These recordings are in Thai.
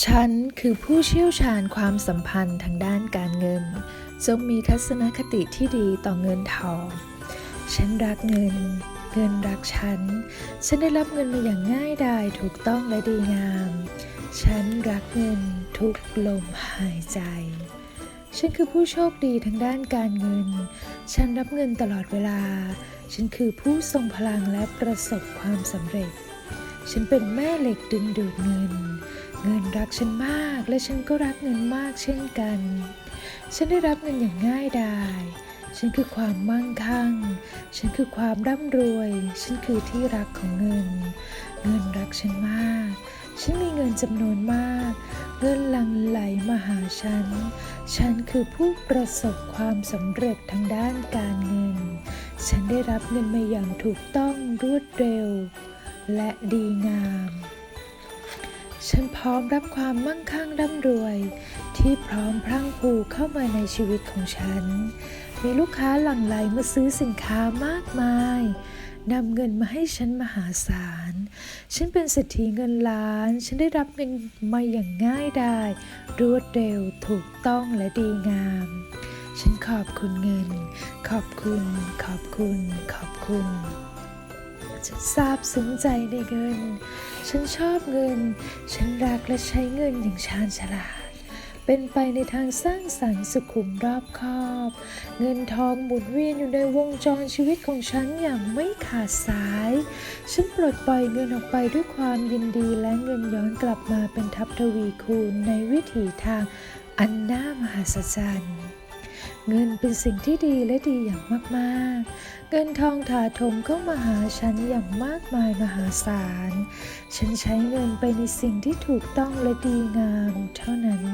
ฉันคือผู้เชี่ยวชาญความสัมพันธ์ทางด้านการเงิน จงมีทัศนคติที่ดีต่อเงินทอง ฉันรักเงิน เงินรักฉัน ฉันได้รับเงินมาอย่างง่ายดายถูกต้องและดีงาม ฉันรักเงินทุกลมหายใจ ฉันคือผู้โชคดีทางด้านการเงิน ฉันรับเงินตลอดเวลา ฉันคือผู้ทรงพลังและประสบความสำเร็จ ฉันเป็นแม่เหล็กดึงดูดเงิน เงินรักฉันมากและฉันก็รักเงินมากเช่นกัน ฉันได้รับเงินอย่างง่ายดายฉันคือความมั่งคั่ง ฉันคือความร่ำรวย ฉันคือที่รักของเงิน เงินรักฉันมาก ฉันมีเงินจำนวนมาก เงินหลั่งไหลมาหาฉัน ฉันคือผู้ประสบความสำเร็จทางด้านการเงิน ฉันได้รับเงินมาอย่างถูกต้องรวดเร็ว และดีงาม ฉันพร้อมรับความมั่งคั่งร่ำรวย ที่พร้อมพรั่งพรูเข้ามาในชีวิตของฉัน มีลูกค้าหลั่งไหลมาซื้อสินค้ามากมายนำเงินมาให้ฉันมหาศาล ฉันเป็นเศรษฐีเงินล้าน ฉันได้รับเงินมาอย่างง่ายดาย รวดเร็ว ถูกต้องและดีงาม ฉันขอบคุณเงิน ขอบคุณ ขอบคุณ ขอบคุณ ฉันซาบซึ้งใจในเงิน ฉันชอบเงิน ฉันรักและใช้เงินอย่างชาญฉลาด เป็นไปในทางสร้างสรรค์สุขุมรอบคอบ เงินทองหมุนเวียนอยู่ในวงจรชีวิตของฉันอย่างไม่ขาดสาย ฉันปลดปล่อยเงินออกไปด้วยความยินดีและเงินย้อนกลับมาเป็นทัพทวีคูณในวิถีทางอันน่ามหัศจรรย์ เงินเป็นสิ่งที่ดีและดีอย่างมากๆ เงินทองถาถมเข้ามาหาฉันอย่างมากมายมหาศาล ฉันใช้เงินไปในสิ่งที่ถูกต้องและดีงามเท่านั้น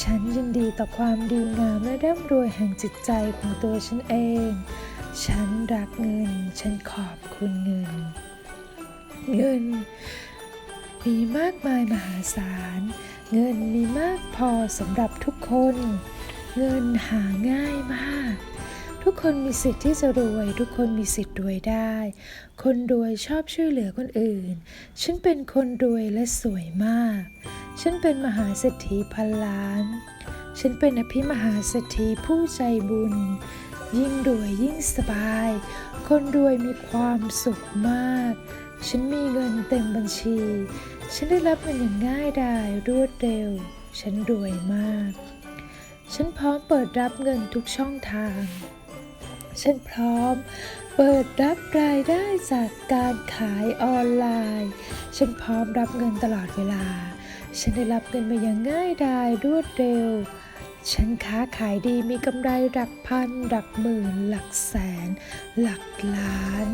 ฉันยินดีต่อความดีงามและร่ำรวยแห่งจิตใจของตัวฉันเอง ฉันรักเงิน ฉันขอบคุณเงิน เงิน มีมากมายมหาศาล เงินมีมากพอสำหรับทุกคน เงินหาง่ายมาก ทุกคนมีสิทธิ์ที่จะรวย ทุกคนมีสิทธิ์รวยได้ คนรวยชอบช่วยเหลือคนอื่น ฉันเป็นคนรวยและสวยมาก ฉันเป็นมหาเศรษฐีพันล้าน ฉันเป็นอภิมหาเศรษฐีผู้ใจบุญ ยิ่งรวยยิ่งสบาย คนรวยมีความสุขมาก ฉันมีเงินเต็มบัญชี ฉันได้รับเงินอย่างง่ายดายรวดเร็ว ฉันรวยมาก ฉันพร้อมเปิดรับเงินทุกช่องทาง ฉันพร้อมเปิดรับรายได้จากการขายออนไลน์ ฉันพร้อมรับเงินตลอดเวลา ฉันได้รับเงินมาอย่างง่ายดายรวดเร็ว ฉันค้าขายดีมีกำไรหลักพันหลักหมื่น หลักแสน หลักล้าน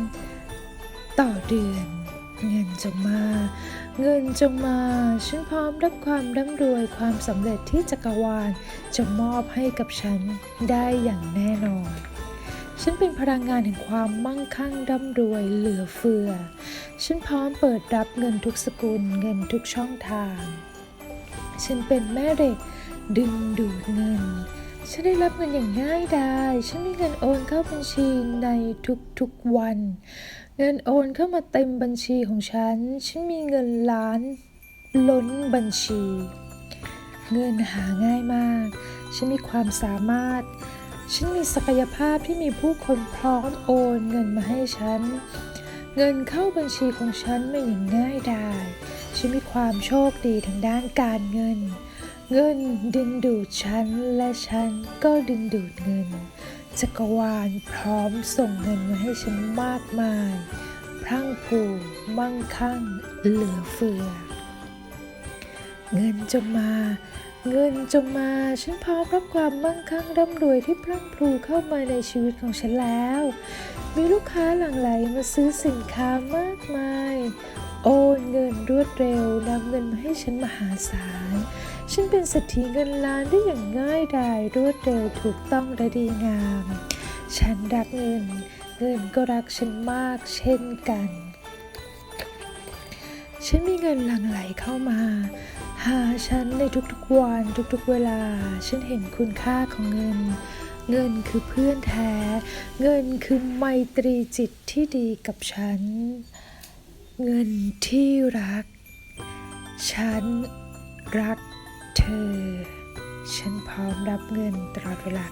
ต่อเดือน เงินจงมา เงินจงมา ฉันพร้อมรับความร่ำรวยความสำเร็จที่จักรวาลจะมอบให้กับฉันได้อย่างแน่นอน ฉันเป็นพลังงานแห่งความมั่งคั่งร่ำรวยเหลือเฟือ ฉันพร้อมเปิดรับเงินทุกสกุลเงินทุกช่องทาง ฉันเป็นแม่เหล็กดึงดูดเงิน ฉันได้รับเงินอย่างง่ายดาย ฉันมีเงินโอนเข้าบัญชีในทุกๆวัน เงินโอนเข้ามาเต็มบัญชีของฉัน ฉันมีเงินล้านล้นบัญชี เงินหาง่ายมาก ฉันมีความสามารถ ฉันมีศักยภาพที่มีผู้คนพร้อมโอนเงินมาให้ฉัน เงินเข้าบัญชีของฉันมาอย่างง่ายดาย ฉันมีความโชคดีทางด้านการเงิน เงินดึงดูดฉันและฉันก็ดึงดูดเงิน จักรวาลพร้อมส่งเงินมาให้ฉันมากมาย พรั่งพรูมั่งคั่งเหลือเฟือ เงินจงมา เงินจงมา ฉันพร้อมรับความมั่งคั่งร่ำรวยที่พรั่งพรูเข้ามาในชีวิตของฉันแล้ว มีลูกค้าหลั่งไหลมาซื้อสินค้ามากมาย นรวดเร็วนำเงินมาให้ฉันมหาศาล ฉันเป็นเศรษฐีเงินล้านได้อย่างง่ายดายรวดเร็วถูกต้องและดีงาม ฉันรักเงิน เงินก็รักฉันมากเช่นกัน ฉันมีเงินหลั่งไหลเข้ามา หาฉันในทุกๆวันทุกๆเวลา ฉันเห็นคุณค่าของเงินเงินคือเพื่อนแท้ เงินคือไมตรีจิตที่ดีกับฉัน เงินที่รัก ฉันรักเธอ ฉันพร้อมรับเงินตลอดเวลา